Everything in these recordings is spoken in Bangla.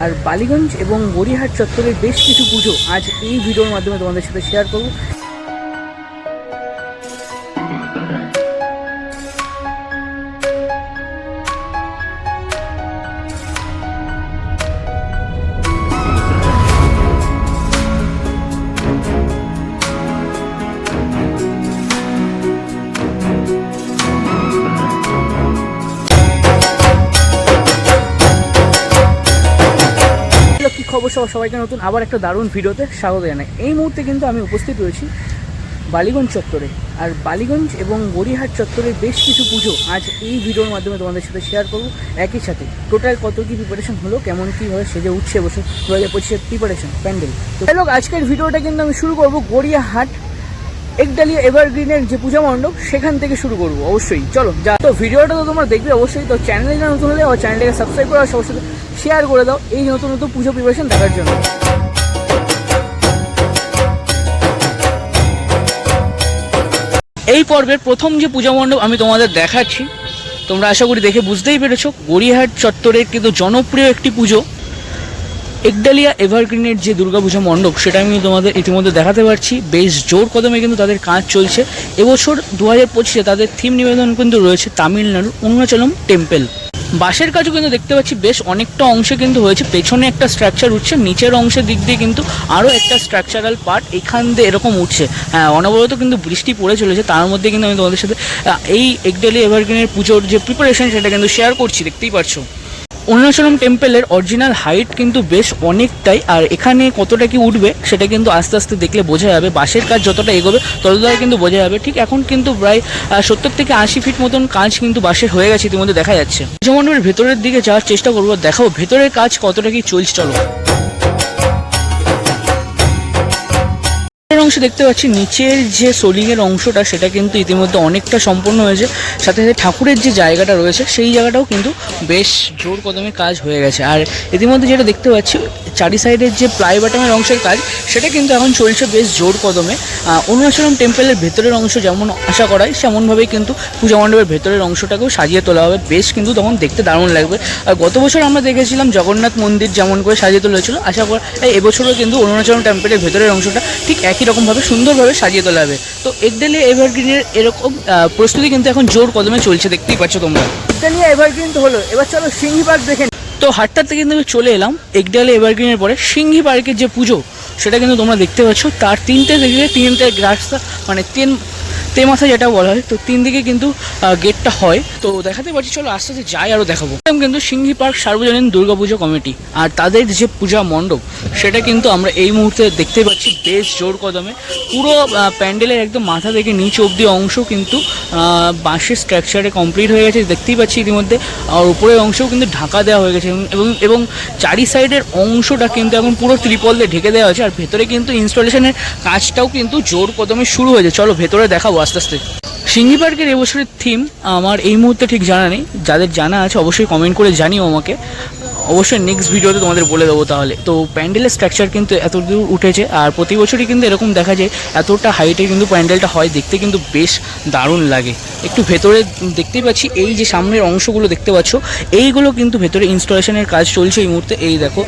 আর বালিগঞ্জ এবং গড়িহাট চত্বরের বেশ কিছু পুজো আজ এই ভিডিওর মাধ্যমে তোমাদের সাথে শেয়ার করব। সবার সবাইকে নতুন আবার একটা দারুণ ভিডিওতে স্বাগত জানাই। এই মুহূর্তে কিন্তু আমি উপস্থিত রয়েছি বালিগঞ্জ চত্বরে। আর বালিগঞ্জ এবং গড়িয়াহাট চত্বরে বেশ কিছু পুজো আজ এই ভিডিওর মাধ্যমে তোমাদের সাথে শেয়ার করব। একই সাথে টোটাল কত কি প্রিপারেশন হলো, কেমন কীভাবে সেজে উঠছে বসে দু হাজার পঁচিশের প্রিপারেশন প্যান্ডেল। তো আজকের ভিডিওটা কিন্তু আমি শুরু করব গড়িয়াহাট একডালিয়া এভারগ্রিনের যে পূজা মণ্ডপ, সেখান থেকে শুরু করব, অবশ্যই। চলো, যা তো ভিডিওটা তো তোমরা দেখবে অবশ্যই। তো চ্যানেলটা নতুন হলে আমার চ্যানেলটাকে সাবস্ক্রাইব করে সবার সাথে শেয়ার করে দাও এই নতুন নতুন পুজো প্রিপারেশন দেখার জন্য। এই পর্বের প্রথম যে পূজা মণ্ডপ আমি তোমাদের দেখাচ্ছি, তোমরা আশা করি দেখে বুঝতেই পেরেছ, গড়িয়াহাট চত্বরের কিন্তু জনপ্রিয় একটি পুজো। একডালিয়া এভারগ্রিনের যে দুর্গাপূজা মণ্ডপ, সেটা আমি তোমাদের ইতিমধ্যে দেখাতে পারছি। বেশ জোর কদমে কিন্তু তাদের কাজ চলছে। এবছর দু হাজার পঁচিশে তাদের থিম নিবেদন কিন্তু রয়েছে তামিলনাড়ুর অরুণাচলম টেম্পল বাঁশের কাজও কিন্তু দেখতে পাচ্ছি, বেশ অনেকটা অংশে কিন্তু হয়েছে। পেছনে একটা স্ট্রাকচার উঠছে, নিচের অংশের দিক দিয়ে কিন্তু আরও একটা স্ট্রাকচারাল পার্ট এখান দিয়ে এরকম উঠছে। হ্যাঁ অনবরত কিন্তু বৃষ্টি পড়ে চলেছে, তার মধ্যে কিন্তু আমি তোমাদের সাথে এই একডেলি এভারগ্রিনের পুজোর যে প্রিপারেশন সেটা কিন্তু শেয়ার করছি, দেখতেই পারছ? অরুণাচলম টেম্পেলের অরিজিনাল হাইট কিন্তু বেশ অনেকটাই, আর এখানে কতটা কি উঠবে সেটা কিন্তু আস্তে আস্তে দেখলে বোঝা যাবে। বাঁশের কাজ যতটা এগোবে ততটা কিন্তু বোঝা যাবে। ঠিক এখন কিন্তু প্রায় সত্তর থেকে আশি ফিট মতন কাজ কিন্তু বাঁশের হয়ে গেছে ইতিমধ্যে দেখা যাচ্ছে। যেমন ভেতরের দিকে যাওয়ার চেষ্টা করব, দেখাও ভেতরের কাজ কতটা কি চলছে, চলো। অংশ দেখতে পাচ্ছি, নিচের যে সোলিংয়ের অংশটা সেটা কিন্তু ইতিমধ্যে অনেকটা সম্পূর্ণ হয়েছে। সাথে সাথে ঠাকুরের যে জায়গাটা রয়েছে, সেই জায়গাটাও কিন্তু বেশ জোর কদমে কাজ হয়ে গেছে। আর ইতিমধ্যে যেটা দেখতে পাচ্ছি, চারি সাইডের যে প্লাই বাটামের অংশের কাজ, সেটা কিন্তু এখন চলছে বেশ জোর কদমে। অরুণাচলম টেম্পলের ভেতরের অংশ যেমন আশা করায় সেমনভাবেই কিন্তু পূজা মণ্ডপের ভেতরের অংশটাকেও সাজিয়ে তোলা হবে। বেশ কিন্তু তখন দেখতে দারুণ লাগবে। আর গত বছর আমরা দেখেছিলাম জগন্নাথ মন্দির যেমন করে সাজিয়ে তোলা হয়েছিল, আশা করা এবছরও কিন্তু অরুণাচলম টেম্পলের ভেতরের অংশটা ঠিক একই রকমভাবে সুন্দরভাবে সাজিয়ে তোলা হবে। তো একডেলি এভারগ্রিনের এরকম প্রস্তুতি কিন্তু এখন জোর কদমে চলছে দেখতেই পাচ্ছ তোমরা। একডেলি এভারগ্রিন তো হলো। এবার চলো সিংহি পার্ক দেখে তো হাটটাতে থেকে কিন্তু আমি চলে এলাম একডালে এভারগ্রিনের পরে। সিংহি পার্কের যে পুজো সেটা কিন্তু তোমরা দেখতে পাচ্ছ। তার তিনটে থেকে তিনটে রাস্তা মানে তিন তে মাথা যেটা বলা হয়, তো তিন দিকে কিন্তু গেটটা হয়। তো দেখাতে পারছি, চলো আস্তে আস্তে যাই আরও দেখাবো। কিন্তু সিংহি পার্ক সার্বজনীন দুর্গাপুজো কমিটি। আর তাদের যে পূজা মণ্ডপ, সেটা কিন্তু আমরা এই মুহূর্তে দেখতে পাচ্ছি বেশ জোর কদমে। পুরো প্যান্ডেলের একদম মাথা থেকে নিচ অবধি অংশ কিন্তু বাঁশের স্ট্রাকচারে কমপ্লিট হয়ে গেছে। দেখতেই পাচ্ছি ইতিমধ্যে, আর উপরের অংশও কিন্তু ঢাকা দেওয়া হয়ে গেছে। এবং এবং চারি সাইডের অংশটা কিন্তু এখন পুরো ত্রিপল দিয়ে ঢেকে দেওয়া হয়েছে। আর ভেতরে কিন্তু ইনস্টলেশনের কাজটাও কিন্তু জোর কদমে শুরু হয়েছে। চলো ভেতরে দেখাবো আস্তে আস্তে। সিঙ্গি পার্কের এবছরের থিম আমার এই মুহূর্তে ঠিক জানা নেই। যাদের জানা আছে অবশ্যই কমেন্ট করে জানিও আমাকে। অবশ্যই নেক্সট ভিডিওতে তোমাদের বলে দেবো তাহলে। তো প্যান্ডেলের স্ট্রাকচার কিন্তু এত দূর উঠেছে আর প্রতি বছরই কিন্তু এরকম দেখা যায়, এতটা হাইটে কিন্তু প্যান্ডেলটা হয়। দেখতে কিন্তু বেশ দারুণ লাগে। একটু ভেতরে দেখতেই পাচ্ছি, এই যে সামনের অংশগুলো দেখতে পাচ্ছ, এইগুলো কিন্তু ভেতরে ইনস্টলেশনের কাজ চলছে এই মুহূর্তে। এই দেখো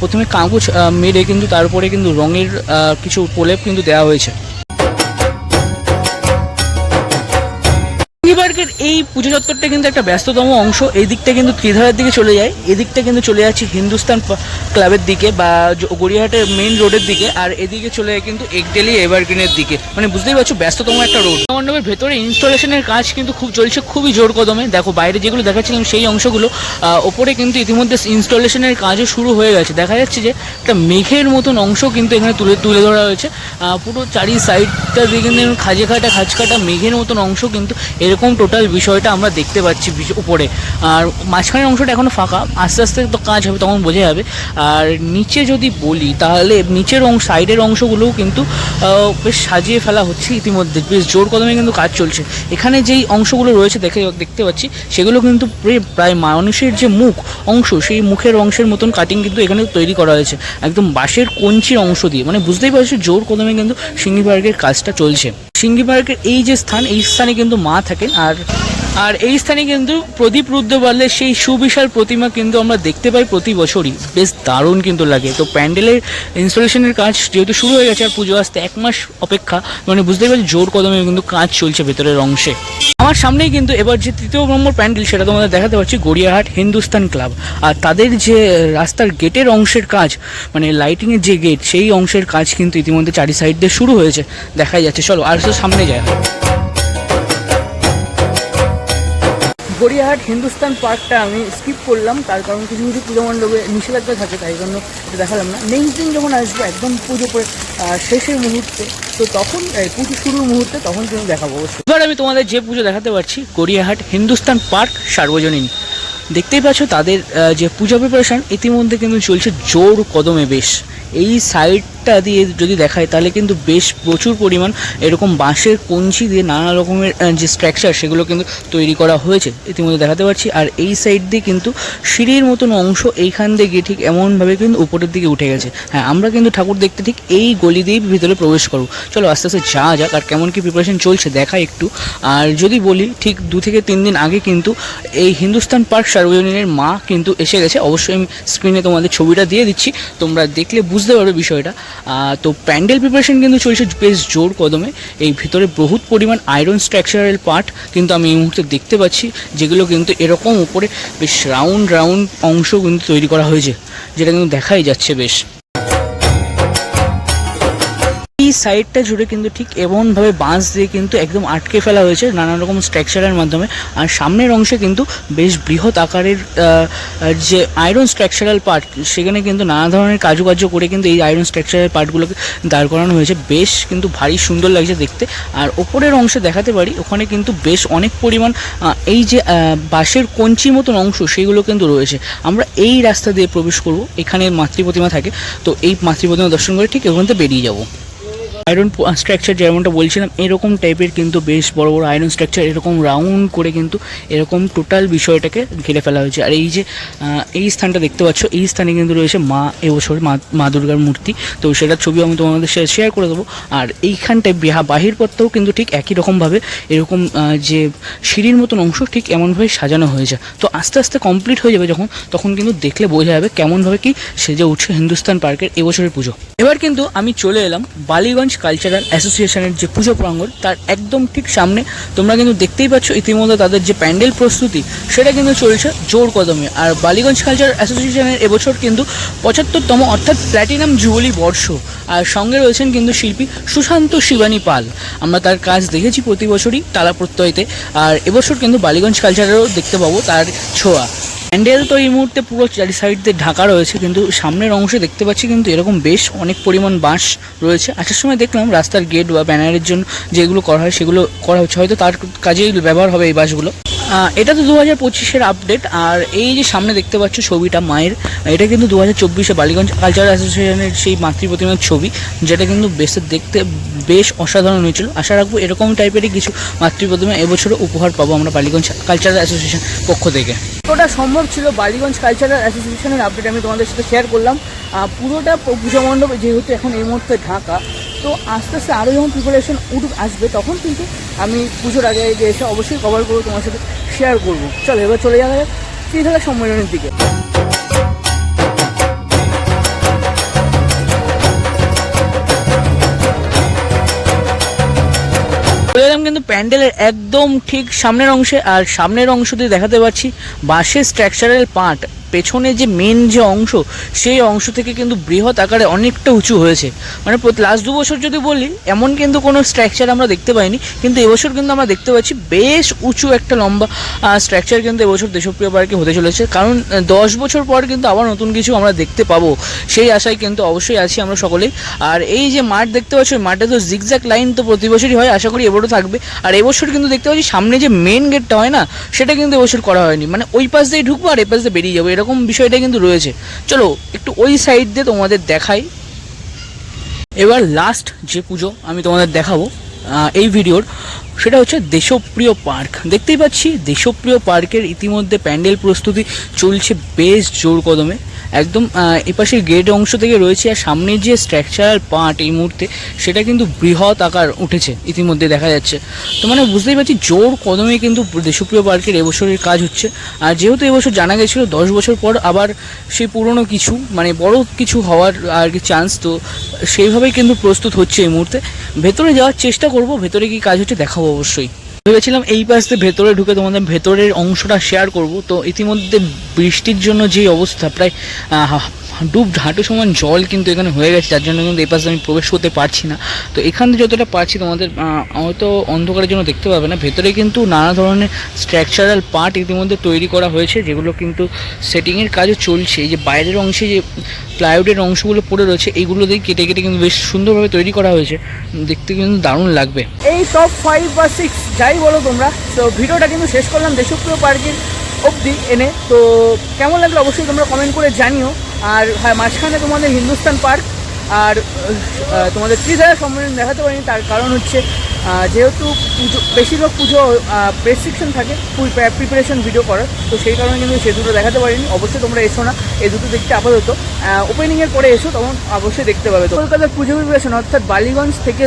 প্রথমে কাগজ মেরে কিন্তু তারপরে কিন্তু রঙের কিছু প্রলেপ কিন্তু দেওয়া হয়েছে। পার্কের এই পুজো চত্বরটা কিন্তু একটা ব্যস্ততম অংশ। এই দিকটা কিন্তু ত্রিধারের দিকে চলে যায়। এদিকটা কিন্তু চলে যাচ্ছে হিন্দুস্তান ক্লাবের দিকে বা গড়িয়াহাটের মেইন রোডের দিকে। আর এদিকে চলে যায় কিন্তু একডেলি এভারগ্রিনের দিকে। মানে বুঝতেই পারছ, ব্যস্ততম একটা রোড। মণ্ডপের ভেতরে ইনস্টলেশনের কাজ কিন্তু খুব চলছে খুবই জোর কদমে। দেখো, বাইরে যেগুলো দেখাচ্ছিলাম সেই অংশগুলো ওপরে কিন্তু ইতিমধ্যে ইনস্টলেশনের কাজও শুরু হয়ে গেছে। দেখা যাচ্ছে যে একটা মেঘের মতন অংশ কিন্তু এখানে তুলে তুলে ধরা হয়েছে। পুরো চারি সাইডটা দিয়ে কিন্তু খাজে খাটা খাজ কাটা মেঘের মতন অংশ কিন্তু এরকম টোটাল বিষয়টা আমরা দেখতে পাচ্ছি উপরে। আর মাঝখানের অংশটা এখনও ফাঁকা। আস্তে আস্তে তো কাজ হবে, তখন বোঝা যাবে। আর নিচে যদি বলি, তাহলে নিচের অংশ, সাইডের অংশগুলোও কিন্তু বেশ সাজিয়ে ফেলা হচ্ছে ইতিমধ্যে। বেশ জোর কদমে কিন্তু কাজ চলছে। এখানে যেই অংশগুলো রয়েছে, দেখে, দেখতে পাচ্ছি, সেগুলো কিন্তু প্রে- প্রায় মানুষের যে মুখ অংশ, সেই মুখের অংশের মতন কাটিং কিন্তু এখানে তৈরি করা হয়েছে। একদম বাঁশের কঞ্চির অংশ দিয়ে। মানে বুঝতেই পারছি, জোর কদমে কিন্তু সিঙ্গি পার্কের কাজটা চলছে। সিঙ্গি পার্কের এই যে স্থান এই স্থানে কিন্তু মা থাকেন। আর আর এই স্থানে কিন্তু প্রদীপ রুদ্রপালের সেই সুবিশাল প্রতিমা কিন্তু আমরা দেখতে পাই প্রতি বছরই। বেশ দারুণ কিন্তু লাগে। তো প্যান্ডেলের ইনস্টলেশনের কাজ যেহেতু শুরু হয়ে গেছে আর পুজো আসতে এক মাস অপেক্ষা মানে বুঝতেই পারছি জোর কদমে কিন্তু কাজ চলছে ভেতরের অংশে। আমার সামনেই কিন্তু এবার যে তৃতীয় নম্বর প্যান্ডেল, সেটা তোমাদের দেখাতে পারছি, গড়িয়াহাট হিন্দুস্তান ক্লাব। আর তাদের যে রাস্তার গেটের অংশের কাজ মানে লাইটিংয়ের যে গেট, সেই অংশের কাজ কিন্তু ইতিমধ্যে চারি সাইড দিয়ে শুরু হয়েছে। দেখাই যাচ্ছে। চলো, আর সামনে যায় গড়িয়াহাট হিন্দুস্তান পার্কটা আমি স্কিপ করলাম, তার কারণ কিছু কিছু পুজো মণ্ডপে নিষেধাজ্ঞা থাকে, তাই জন্য দেখালাম না। নেক্সট দিন যখন আসব, একদম পুজো করে শেষের মুহূর্তে, তো তখন পুজো শুরুর মুহূর্তে তখন কিন্তু দেখাবো এবার আমি তোমাদের যে পুজো দেখাতে পারছি, গড়িয়াহাট হিন্দুস্তান পার্ক সার্বজনীন। দেখতেই পাচ্ছ তাদের যে পূজা প্রিপারেশন ইতিমধ্যে কিন্তু চলছে জোর কদমে বেশ। এই সাইডটা দিয়ে যদি দেখায় তাহলে কিন্তু বেশ প্রচুর পরিমাণ এরকম বাঁশের কঞ্চি দিয়ে নানা রকমের যে স্ট্রাকচার সেগুলো কিন্তু তৈরি করা হয়েছে। ইতিমধ্যে দেখাতে পারছি। আর এই সাইড দিয়ে কিন্তু সিঁড়ির মতন অংশ এইখান গিয়ে ঠিক এমনভাবে কিন্তু উপরের দিকে উঠে গেছে। হ্যাঁ আমরা কিন্তু ঠাকুর দেখতে ঠিক এই গলি দিয়েই ভিতরে প্রবেশ করব। চলো আস্তে আস্তে যা যাক আর কেমন কি প্রিপারেশন চলছে দেখা একটু। আর যদি বলি, ঠিক দু থেকে তিন দিন আগে কিন্তু এই হিন্দুস্তান পার্ক সার্বজনীনের মা কিন্তু এসে গেছে। অবশ্যই আমি স্ক্রিনে তোমাদের ছবিটা দিয়ে দিচ্ছি। তোমরা দেখলে বুঝতে পারবে বিষয়টা। তো প্যান্ডেল প্রিপারেশন কিন্তু চলছে বেশ জোর কদমে। এই ভিতরে বহুত পরিমাণ আয়রন স্ট্রাকচারাল পার্ট কিন্তু আমি এই মুহূর্তে দেখতে পাচ্ছি, যেগুলো কিন্তু এরকম উপরে বেশ রাউন্ড রাউন্ড অংশ কিন্তু তৈরি করা হয়েছে, যেটা কিন্তু দেখাই যাচ্ছে বেশ। এই সাইডটা জুড়ে কিন্তু ঠিক এমনভাবে বাঁশ দিয়ে কিন্তু একদম আটকে ফেলা হয়েছে নানা রকম স্ট্রাকচারের মাধ্যমে। আর সামনের অংশে কিন্তু বেশ বৃহৎ আকারের যে আয়রন স্ট্রাকচারাল পার্ট সেখানে কিন্তু নানা ধরনের কাজুকার্য করে কিন্তু এই আয়রন স্ট্রাকচারাল পার্টগুলোকে দাঁড় করানো হয়েছে। বেশ কিন্তু ভারী সুন্দর লাগছে দেখতে। আর ওপরের অংশে দেখাতে পারি, ওখানে কিন্তু বেশ অনেক পরিমাণ এই যে বাঁশের কঞ্চির মতন অংশ সেগুলো কিন্তু রয়েছে। আমরা এই রাস্তা দিয়ে প্রবেশ করব, এখানে মাতৃ প্রতিমা থাকে। তো এই মাতৃ প্রতিমা দর্শন করে ঠিক ওখান থেকে বেরিয়ে যাব। আয়রন স্ট্রাকচার যেমনটা বলছিলাম, এরকম টাইপের কিন্তু বেশ বড় বড় আয়রন স্ট্রাকচার এরকম রাউন্ড করে কিন্তু এরকম টোটাল বিষয়টাকে ঘিরে ফেলা হয়েছে। আর এই যে এই স্থানটা দেখতে পাচ্ছ, এই স্থানে কিন্তু রয়েছে মা এবছর মা মা দুর্গার মূর্তি। তো সেটার ছবি আমি তোমাদের সাথে শেয়ার করে দেবো। আর এইখানটায় বিহা বাহির পথটাও কিন্তু ঠিক একই রকমভাবে এরকম যে সিঁড়ির মতন অংশ ঠিক এমনভাবে সাজানো হয়েছে। তো আস্তে আস্তে কমপ্লিট হয়ে যাবে যখন, তখন কিন্তু দেখলে বোঝা যাবে কেমনভাবে কি সেজে উঠছে হিন্দুস্তান পার্কের এবছরের পুজো। এবার কিন্তু আমি চলে এলাম বালিগঞ্জ কালচারাল অ্যাসোসিয়েশনের যে পুজো প্রাঙ্গণ, তার একদম ঠিক সামনে তোমরা কিন্তু দেখতেই পাচ্ছ ইতিমধ্যে তাদের যে প্যান্ডেল প্রস্তুতি, সেটা কিন্তু চলছে জোর কদমে। আর বালিগঞ্জ কালচার অ্যাসোসিয়েশনের এবছর কিন্তু পঁচাত্তরতম অর্থাৎ প্ল্যাটিনাম জুবলি বর্ষ। আর সঙ্গে রয়েছেন কিন্তু শিল্পী সুশান্ত শিবানী পাল। আমরা তার কাজ দেখেছি প্রতি বছরই তালা প্রত্যয়তে। আর এবছর কিন্তু বালিগঞ্জ কালচারেরও দেখতে পাবো তার ছোঁয়া। প্যান্ডেল তো এই মুহূর্তে পুরো চারি সাইড দিয়ে ঢাকা রয়েছে, কিন্তু সামনের অংশে দেখতে পাচ্ছি কিন্তু এরকম বেশ অনেক পরিমাণ বাঁশ রয়েছে। আসার সময় দেখলাম রাস্তার গেট বা ব্যানারের জন্য যেগুলো করা হয় সেগুলো করা হচ্ছে, হয়তো তার কাজেই ব্যবহার হবে এই বাসগুলো এটা তো দু হাজার পঁচিশের আপডেট আর এই যে সামনে দেখতে পাচ্ছ ছবিটা মায়ের, এটা কিন্তু দু হাজার চব্বিশে বালিগঞ্জ কালচারাল অ্যাসোসিয়েশনের সেই মাতৃ প্রতিমার ছবি, যেটা কিন্তু বেশ দেখতে বেশ অসাধারণ হয়েছিল। আশা রাখব এরকম টাইপেরই কিছু মাতৃ প্রতিমা এবছরও উপহার পাবো আমরা বালিগঞ্জ কালচারাল অ্যাসোসিয়েশন পক্ষ থেকে। ওটা সম্ভব ছিল বালিগঞ্জ কালচারাল অ্যাসোসিয়েশনের আপডেট আমি তোমাদের সাথে শেয়ার করলাম। পুরোটা পূজা মণ্ডপ যেহেতু এখন এই মুহূর্তে ঢাকা, তো আস্তে আস্তে আরও যখন প্রিপারেশন উঠুক, আসবে, তখন কিন্তু আমি পুজোর আগে এসে অবশ্যই কভার করব, তোমার সাথে শেয়ার করব। চলো, এবার চলে যাওয়া যাক ত্রিধারা সম্মেলনের দিকে। এলাম কিন্তু প্যান্ডেলের একদম ঠিক সামনের অংশে, আর সামনের অংশ দিয়ে দেখাতে পাচ্ছি বাঁশের স্ট্রাকচারাল পার্ট পেছনে যে মেন যে অংশ, সেই অংশ থেকে কিন্তু বৃহৎ আকারে অনেকটা উঁচু হয়েছে। মানে লাস্ট দু বছর যদি বলি, এমন কিন্তু কোনো স্ট্রাকচার আমরা দেখতে পাইনি, কিন্তু এবছর কিন্তু আমরা দেখতে পাচ্ছি বেশ উঁচু একটা লম্বা স্ট্রাকচার কিন্তু এবছর দেশপ্রিয় পার্কে হতে চলেছে। কারণ দশ বছর পর কিন্তু আবার নতুন কিছু আমরা দেখতে পাবো। সেই আশায় কিন্তু অবশ্যই আছি আমরা সকলেই। আর এই যে মাঠ দেখতে পাচ্ছি মাঠে তো জিগজ্যাক লাইন তো প্রতি বছরই হয়, আশা করি এবারও থাকবে। আর এবছর কিন্তু দেখতে পাচ্ছি সামনে যে মেন গেটটা হয় না, সেটা কিন্তু এবছর করা হয়নি। মানে ওই পাশ দিয়ে ঢুকবো, আর এই পাশ দিয়ে বেরিয়ে যাব। এরকম বিষয়টা কিন্তু রয়েছে। চলো, একটু ওই সাইড দিয়ে তোমাদের দেখাই। এবার লাস্ট যে পুজো আমি তোমাদের দেখাবো এই ভিডিওর সেটা হচ্ছে দেশপ্রিয় পার্ক। দেখতেই পাচ্ছি দেশপ্রিয় পার্কের ইতিমধ্যে প্যান্ডেল প্রস্তুতি চলছে বেশ জোর কদমে। একদম এপাশে গেট অংশ থেকে রয়েছে আর সামনের যে স্ট্রাকচারাল পার্ট এই মুহূর্তে, সেটা কিন্তু বৃহৎ আকার উঠেছে ইতিমধ্যে দেখা যাচ্ছে। তো মানে বুঝতেই পারছি জোর কদমে কিন্তু দেশপ্রিয় পার্কের এবছরের কাজ হচ্ছে। আর যেহেতু এবছর জানা গেছিল দশ বছর পর আবার সেই পুরনো কিছু মানে বড় কিছু হওয়ার আর কি চান্স তো সেইভাবেই কিন্তু প্রস্তুত হচ্ছে এই মুহূর্তে। ভেতরে যাওয়ার চেষ্টা করব, ভেতরে কি কাজ হচ্ছে দেখাবো অবশ্যই। ভেবেছিলাম এই পাশ দিয়ে ভেতরে ঢুকে তোমাদের ভেতরের অংশটা শেয়ার করব। তো ইতিমধ্যে বৃষ্টির জন্য যে অবস্থা, প্রায় ডুব হাঁটু সমান জল কিন্তু এখানে হয়ে গেছে, যার জন্য কিন্তু এই পাশে আমি প্রবেশ করতে পারছি না। তো এখান থেকে যতটা পারছি তোমাদের হয়তো অন্ধকারের জন্য দেখতে পাবে না। ভেতরে কিন্তু নানা ধরনের স্ট্রাকচারাল পার্ট ইতিমধ্যে তৈরি করা হয়েছে, যেগুলো কিন্তু সেটিংয়ের কাজও চলছে। এই যে বাইরের অংশে যে প্লাইউডের অংশগুলো পড়ে রয়েছে, এইগুলো দিয়ে কেটে কেটে কিন্তু বেশ সুন্দরভাবে তৈরি করা হয়েছে। দেখতে কিন্তু দারুণ লাগবে। এই টপ ফাইভ বা সিক্স যাই বলো তোমরা, তো ভিডিওটা কিন্তু শেষ করলাম। দেশপ্রিয় পার্কের অবধি এনে, তো কেমন লাগল অবশ্যই তোমরা কমেন্ট করে জানিও। আর হ্যাঁ মাঝখানে তোমাদের হিন্দুস্তান পার্ক আর তোমাদের ত্রিধারা সম্মেলন দেখাতে পারিনি, তার কারণ হচ্ছে যেহেতু পুজো, বেশিরভাগ পুজো প্রেসক্রিপশন থাকে প্রিপারেশন ভিডিও করার, তো সেই কারণে কিন্তু সে দুটো দেখাতে পারিনি, অবশ্যই তোমরা এসো না, এই দুটো দেখতে আপাতত ওপেনিংয়ের পরে এসো, তখন অবশ্যই দেখতে পাবে। তো কলকাতার পুজো প্রিপারেশন অর্থাৎ বালিগঞ্জ থেকে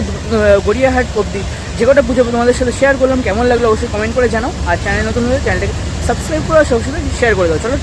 গড়িয়াহাট অবধি যে কটা পুজো তোমাদের সাথে শেয়ার করলাম, কেমন লাগল অবশ্যই কমেন্ট করে জানাও, আর চ্যানেল নতুন হলে চ্যানেলটাকে সাবস্ক্রাইব করে সব সাথে শেয়ার করে দাও। চলো